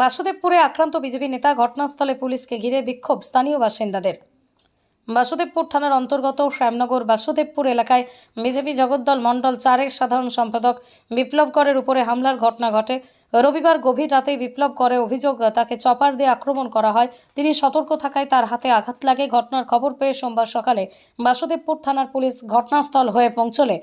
বাসুদেবপুরে আক্রান্ত বিজেপি নেতা ঘটনাস্থলে পুলিশকে ঘিরে বিক্ষোভ স্থানীয় বাসিন্দাদের। বাসুদেবপুর থানার অন্তর্গত শ্যামনগর বাসুদেবপুর এলাকায় বিজেপি জগদ্দল মণ্ডল চারের সাধারণ সম্পাদক বিপ্লব করের উপরে হামলার ঘটনা ঘটে। রবিবার গভীর রাতে বিপ্লব করে অভিযোগ, তাকে চপার দিয়ে আক্রমণ করা হয়। তিনি সতর্ক থাকায় তার হাতে আঘাত লাগে। ঘটনার খবর পেয়ে সোমবার সকালে বাসুদেবপুর থানার পুলিশ ঘটনাস্থল হয়ে পৌঁছলে।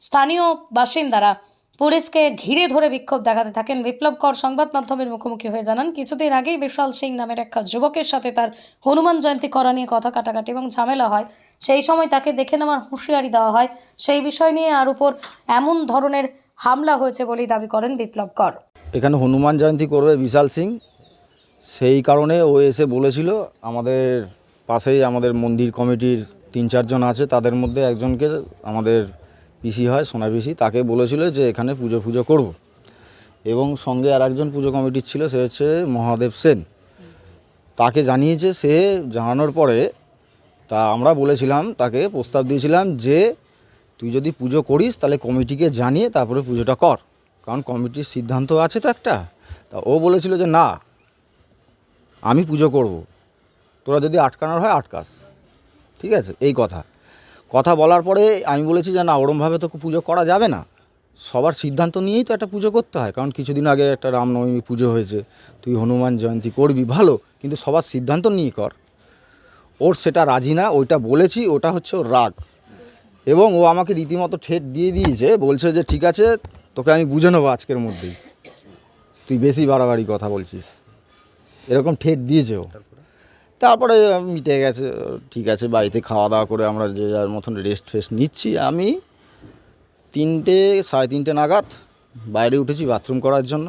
স্থানীয় বাসিন্দারা পুলিশকে ঘিরে ধরে বিক্ষোভ দেখাতে থাকেন বিপ্লব কর সংবাদ মাধ্যমের মুখোমুখি হয়ে জানান, কিছুদিন আগেই বিশাল সিং নামের এক যুবকের সাথে তার হনুমান জয়ন্তী করা নিয়ে কথা কাটাকাটি এবং ঝামেলা হয়। সেই সময় তাকে দেখে নেওয়ার হুঁশিয়ারি দেওয়া হয়। সেই বিষয় নিয়ে আর উপর এমন ধরনের হামলা হয়েছে বলেই দাবি করেন বিপ্লব কর। এখানে হনুমান জয়ন্তী করবে বিশাল সিং। সেই কারণে ও এসে বলেছিল, আমাদের পাশেই আমাদের মন্দির কমিটির তিন চারজন আছে, তাদের মধ্যে একজনকে আমাদের পিসি হয় সোনা পিসি, তাকে বলেছিল যে এখানে পুজো পুজো করব। এবং সঙ্গে আর একজন পুজো কমিটির ছিল, সে হচ্ছে মহাদেব সেন। তাকে জানিয়েছে, সে জানানোর পরে তা আমরা বলেছিলাম, তাকে প্রস্তাব দিয়েছিলাম যে, তুই যদি পুজো করিস, তাহলে কমিটিকে জানিয়ে তারপরে পুজোটা কর। কারণ কমিটির সিদ্ধান্ত আছে তো একটা। তা ও বলেছিল যে, না, আমি পুজো করব। তোরা যদি আটকানোর হয়, আটকাস। ঠিক আছে? এই কথা। কথা বলার পরে আমি বলেছি যে না, ওরমভাবে তো পুজো করা যাবে না। সবার সিদ্ধান্ত নিয়েই তো একটা পুজো করতে হয়, কারণ কিছুদিন আগে একটা রামনবমী পুজো হয়েছে, তুই হনুমান জয়ন্তী করবি, ভালো, কিন্তু সবার সিদ্ধান্ত নিয়ে কর। ওর সেটা রাজি না, ওইটা বলেছি, ওটা হচ্ছে ওর রাগ। এবং ও আমাকে রীতিমতো ঠেট দিয়ে দিয়েছে, বলছে যে, ঠিক আছে, তোকে আমি বুঝে নেব আজকের মধ্যেই। তুই বেশি বাড়াবাড়ি কথা বলছিস। এরকম ঠেট দিয়েছে ও। তারপরে মিটে গেছে, ঠিক আছে, বাড়িতে খাওয়া দাওয়া করে আমরা যে যার মতন রেস্ট ফেস্ট নিচ্ছি। আমি তিনটে, সাড়ে তিনটে নাগাদ বাইরে উঠেছি বাথরুম করার জন্য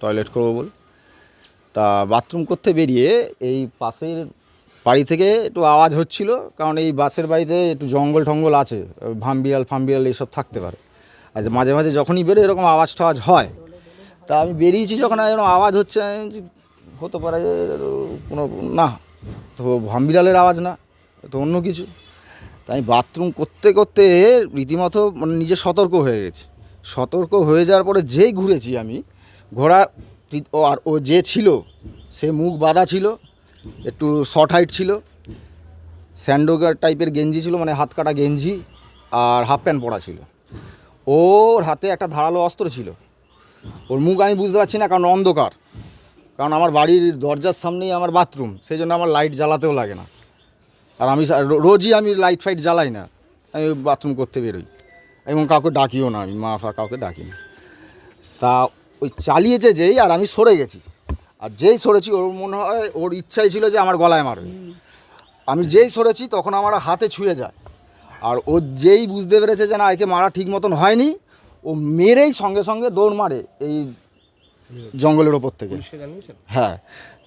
টয়লেট করব বলে। তা বাথরুম করতে বেরিয়ে এই পাশের বাড়ি থেকে একটু আওয়াজ হচ্ছিল, কারণ এই বাসের বাড়িতে একটু জঙ্গল টঙ্গল আছে ভামবিড়াল ফামবিড়াল এইসব থাকতে পারে। আর মাঝে মাঝে যখনই বেরোয় এরকম আওয়াজ টাওয়াজ হয়। তা আমি বেরিয়েছি যখন এরকম আওয়াজ হচ্ছে হতে পারে কোনো, না তো ভামবিড়ালের আওয়াজ না, তো অন্য কিছু। তাই বাথরুম করতে করতে রীতিমতো মানে নিজে সতর্ক হয়ে গেছি। সতর্ক হয়ে যাওয়ার পরে যেই ঘুরেছি আমি, ঘোড়া ও আর ও যে ছিল, সে মুখ বাঁধা ছিল, একটু শর্ট হাইট ছিল, স্যান্ডোগার টাইপের গেঞ্জি ছিল মানে হাত কাটা গেঞ্জি আর হাফ প্যান্ট পরা ছিল। ওর হাতে একটা ধারালো অস্ত্র ছিল। ওর মুখ আমি বুঝতে পারছি না কারণ অন্ধকার। কারণ আমার বাড়ির দরজার সামনেই আমার বাথরুম, সেই জন্য আমার লাইট জ্বালাতেও লাগে না। আর আমি রোজই আমি লাইট ফাইট জ্বালাই না, আমি বাথরুম করতে বেরোই। এবং কাউকে ডাকিও না, আমি মা ফা কাউকে ডাকি না। তা ওই চালিয়েছে যেই আর আমি সরে গেছি। আর যেই সরেছি, ওর মনে হয়, ওর ইচ্ছাই ছিল যে আমার গলায় মারবে। আমি যেই সরেছি, তখন আমার হাতে ছুঁয়ে যায়। আর ও যেই বুঝতে পেরেছে যে না, একে মারা ঠিক মতন হয়নি, ও মেরেই সঙ্গে সঙ্গে দৌড় মারে এই জঙ্গলের ওপর থেকে। হ্যাঁ।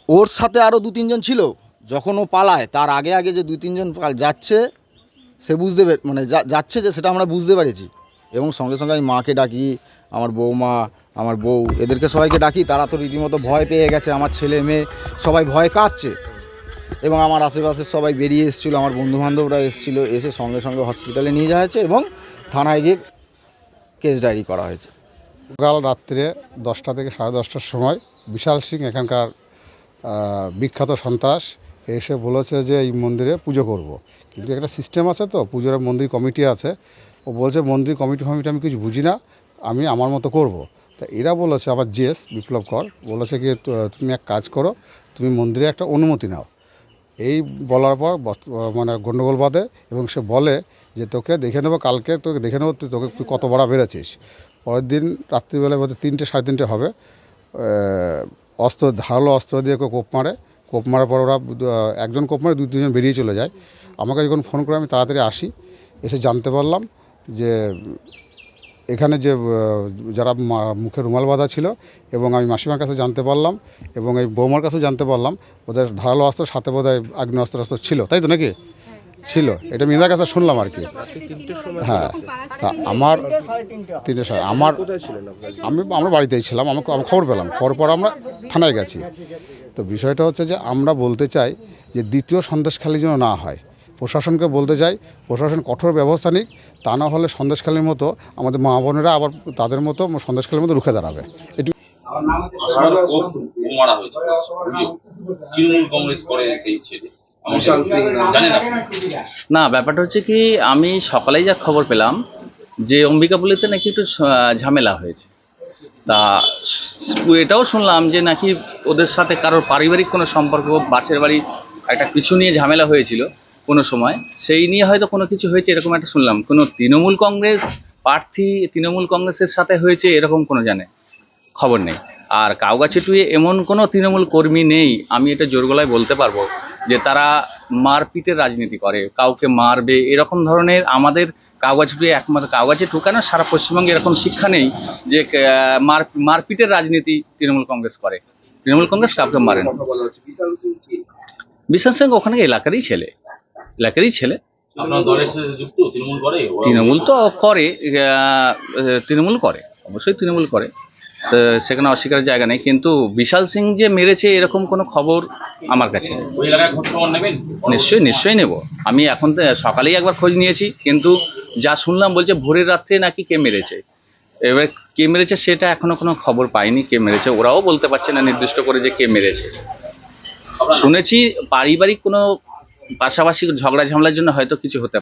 ওর সাথে আরও দু তিনজন ছিল। যখন ও পালায় তার আগে আগে যে দু তিনজন পাল- যাচ্ছে সে বুঝতে মানে যাচ্ছে যে সেটা আমরা বুঝতে পেরেছি। এবং সঙ্গে সঙ্গে আমি মাকে ডাকি আমার বৌমা আমার বউ এদেরকে সবাইকে ডাকি। তারা তো রীতিমতো ভয় পেয়ে গেছে আমার ছেলে মেয়ে সবাই ভয় কাঁপছে। এবং আমার আশেপাশে সবাই বেরিয়ে এসেছিল আমার বন্ধুবান্ধবরা এসেছিল এসে সঙ্গে সঙ্গে হসপিটালে নিয়ে যাওয়া হয়েছে এবং থানায় গিয়ে কেস ডায়েরি করা হয়েছে। কাল রাত্রে দশটা থেকে সাড়ে দশটার সময় বিশাল সিং এখানকার বিখ্যাত সন্ত্রাস এসে বলেছে যে এই মন্দিরে পুজো করব। কিন্তু একটা সিস্টেম আছে তো, পুজোর মন্দির কমিটি আছে ও বলছে, মন্দির কমিটি ফমিটি আমি কিছু বুঝি না, আমি আমার মতো করব। তা এরা বলেছে আবার জেস বিপ্লব কর, বলেছে কি তুমি এক কাজ করো, তুমি মন্দিরে একটা অনুমতি নাও এই বলার পর মানে গণ্ডগোল বাঁধে এবং সে বলে যে, তোকে দেখে নেব কালকে, তোকে দেখে নেব, তুই, তোকে, তুই কত বড়া বেড়েছিস পরের দিন রাত্রিবেলায় বোধহয় তিনটে, সাড়ে তিনটে হবে। অস্ত্র, ধারালো অস্ত্র দিয়ে কেউ কোপ মারে। কোপ মারার পর ওরা একজন কোপ মারে, দুই, তিনজন বেরিয়ে চলে যায়। আমাকে যখন ফোন করে আমি তাড়াতাড়ি আসি, এসে জানতে পারলাম যে এখানে যে যারা মুখে রুমাল বাঁধা ছিল এবং আমি মাসিমার কাছে জানতে পারলাম এবং এই বৌমার কাছেও জানতে পারলাম ওদের ধারালো অস্ত্র, সাথে বোধ হয় আগ্নেয়াস্ত্র অস্ত্র ছিল। তাই তো নাকি? ছিল। এটা মিনার কাছে শুনলাম আর কি। হ্যাঁ। আমার তিনটে সাড়ে আমার আমি আমরা বাড়িতেই ছিলাম, আমাকে আমি খবর পেলাম। খবর পর আমরা থানায় গেছি। তো বিষয়টা হচ্ছে যে আমরা বলতে চাই যে দ্বিতীয় সন্দেশখালি যেন না হয়। প্রশাসনকে বলতে চাই, প্রশাসন কঠোর ব্যবস্থা নিক, তা না হলে সন্দেশখালির মতো আমাদের মা বোনেরা আবার তাদের মতো সন্দেশখালির মতো রুখে দাঁড়াবে। এটু তৃণমূল কংগ্রেস করে সেই ছেলে। না, ব্যাপারটা হচ্ছে কি, আমি সকালেই যা খবর পেলাম যে অম্বিকাপুলিতে নাকি একটু ঝামেলা হয়েছে। তা, এটাও শুনলাম যে নাকি ওদের সাথে কারোর পারিবারিক কোনো সম্পর্ক বাসের বাড়ি একটা কিছু নিয়ে ঝামেলা হয়েছিল কোনো সময়, সেই নিয়ে হয়তো কোনো কিছু হয়েছে এরকম একটা শুনলাম। কোনো তৃণমূল কংগ্রেস প্রার্থী তৃণমূল কংগ্রেসের সাথে হয়েছে এরকম কোনো জানে, খবর নেই। আর কাউগাছিটুয়ে এমন কোনো তৃণমূল কর্মী নেই আমি এটা জোর গলায় বলতে পারব যে তারা মারপিটের রাজনীতি করে কাউকে মারবে এরকম ধরনের আমাদের কাউগাছিটুয়ে একমাত্র কাউগাছি টুকানো সারা পশ্চিমবঙ্গে এরকম শিক্ষা নেই যে মার মারপিটের রাজনীতি তৃণমূল কংগ্রেস করে। তৃণমূল কংগ্রেস কাউকে মারে না। বিশাল সিং ওখানে এলাকারই ছেলে এলাকারই ছেলে। তৃণমূল তো করে তৃণমূল করে অবশ্যই তৃণমূল করে। সেখানে অস্বীকারের জায়গা নেই। কিন্তু বিশাল সিং যে মেরেছে এরকম কোনো খবর আমার কাছে নিশ্চয়ই নিশ্চয়ই নেব। আমি এখন তো সকালেই একবার খোঁজ নিয়েছি কিন্তু যা শুনলাম বলছে ভোরের রাত্রে নাকি কে মেরেছে। এবার কে মেরেছে সেটা এখনও কোনো খবর পাইনি কে মেরেছে। ওরাও বলতে পারছে না নির্দিষ্ট করে যে কে মেরেছে। শুনেছি পারিবারিক কোনো পাশাপাশি ঝগড়া ঝামেলার জন্য হয়তো কিছু হতে